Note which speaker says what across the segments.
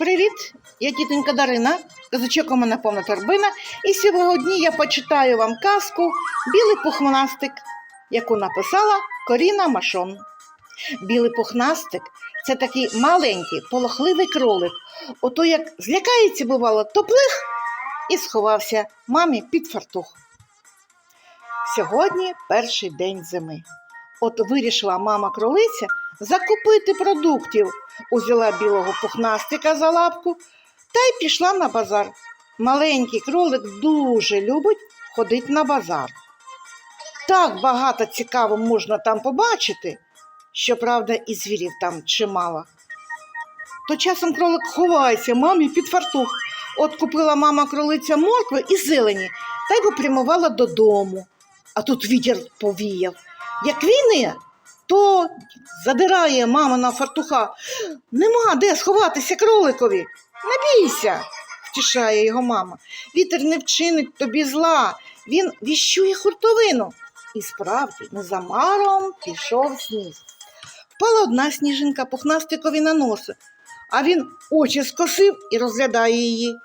Speaker 1: Привіт! Я тітонька Дарина, казачок у мене повна торбина, і сьогодні я почитаю вам казку Білий пухнастик, яку написала Коріна Машон. Білий пухнастик це такий маленький, полохливий кролик. Ото як злякається, бувало, то плих і сховався мамі під фартух. Сьогодні перший день зими. От вирішила мама кролиця закупити продуктів, узяла білого пухнастика за лапку та й пішла на базар. Маленький кролик дуже любить ходити на базар. Так багато цікаво можна там побачити, щоправда, і звірів там чимало. То часом кролик ховається мамі під фартух. От купила мама кролиця моркви і зелені та й попрямувала додому. А тут вітер повіяв. Як війни, то задирає мама на фартуха. Нема де сховатися кроликові. Не бійся, втішає його мама. Вітер не вчинить тобі зла, він віщує хуртовину. І справді незамаром пішов сніг. Впала одна сніжинка пухнастикові на носи, а він очі скосив і розглядає її.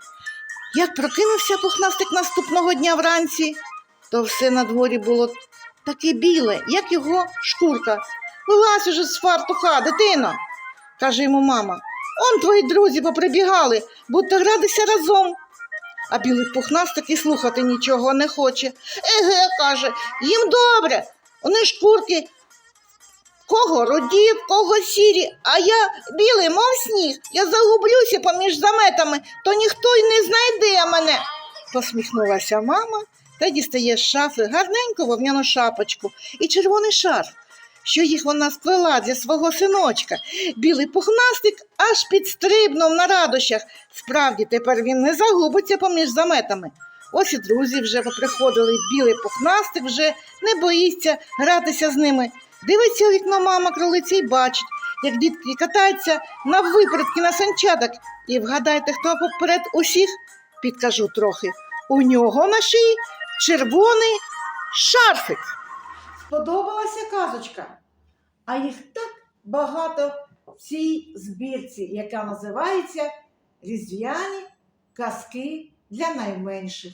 Speaker 1: Як прокинувся пухнастик наступного дня вранці, то все на дворі було таке біле, як його шкурка. Вилазь уже з фартуха, дитино, каже йому мама. Он твої друзі поприбігали, будете гратися разом. А білий пухнастик слухати нічого не хоче. Еге, каже, їм добре. Вони шкурки. Кого руді, в кого сірі, а я білий, мов сніг. Я загублюся поміж заметами, то ніхто й не знайде мене. Посміхнулася мама та дістає з шафи гарненьку вовняну шапочку і червоний шарф, що їх вона сплела зі свого синочка. Білий пухнастик аж підстрибнув на радощах. Справді, тепер він не загубиться поміж заметами. Ось і друзі вже поприходили, білий пухнастик вже не боїться гратися з ними. Дивиться вікно мама кролиці і бачить, як дітки катаються на випередки на санчатах. І вгадайте, хто поперед усіх? Підкажу трохи. У нього на шиї червоний шарфик. Сподобалася казочка, а їх так багато в цій збірці, яка називається Різдвяні казки для найменших.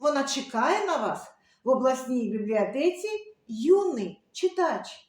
Speaker 1: Вона чекає на вас в обласній бібліотеці юний читач.